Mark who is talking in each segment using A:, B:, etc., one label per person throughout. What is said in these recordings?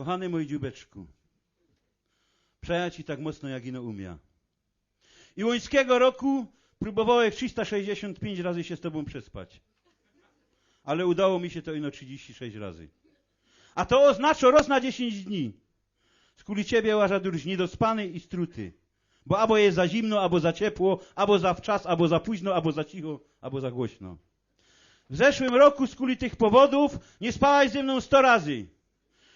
A: Kochany mój dziubeczku, przeja ci tak mocno, jak ino umia. I łońskiego roku próbowałem 365 razy się z tobą przespać. Ale udało mi się to ino 36 razy. A to oznacza roz na 10 dni. Skuli ciebie łaża durś niedospany i struty. Bo albo jest za zimno, albo za ciepło, albo za wczas, albo za późno, albo za cicho, albo za głośno. W zeszłym roku z kuli tych powodów nie spałaś ze mną 100 razy.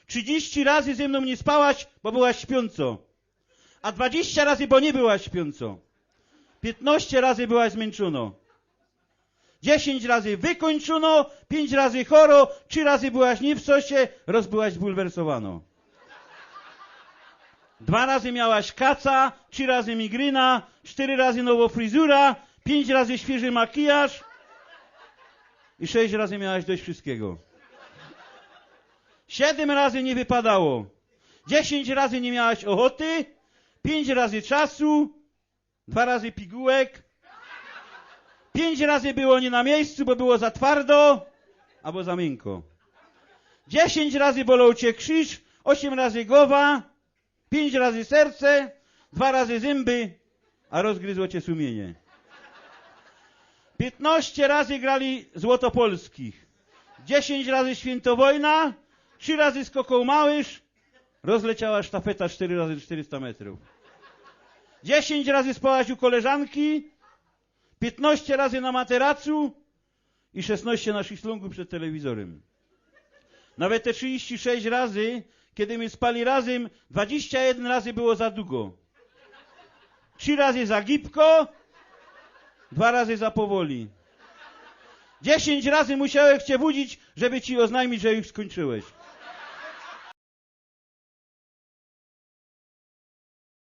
A: 30 razy ze mną nie spałaś, bo byłaś śpiąco. A 20 razy, bo nie byłaś śpiąco. 15 razy byłaś zmęczono. 10 razy wykończono, 5 razy choro, 3 razy byłaś nie w sosie, roz byłaś zbulwersowano. Dwa razy miałaś kaca, trzy razy migryna, cztery razy nowo fryzura, pięć razy świeży makijaż i sześć razy miałaś dość wszystkiego. Siedem razy nie wypadało. Dziesięć razy nie miałaś ochoty, pięć razy czasu, dwa razy pigułek, pięć razy było nie na miejscu, bo było za twardo albo za miękko. Dziesięć razy bolał cię krzyż, osiem razy głowa, pięć razy serce, dwa razy zęby, a rozgryzło cię sumienie. Piętnaście razy grali Złotopolskich, dziesięć razy Świętowojna, trzy razy skokoł Małysz, rozleciała sztafeta cztery razy 400 metrów. Dziesięć razy spałaś u koleżanki, piętnaście razy na materacu i szesnaście na szislągu przed telewizorem. Nawet te 36 razy, kiedy my spali razem, 21 razy było za długo. Trzy razy za gibko, dwa razy za powoli. Dziesięć razy musiałem cię budzić, żeby ci oznajmić, że już skończyłeś.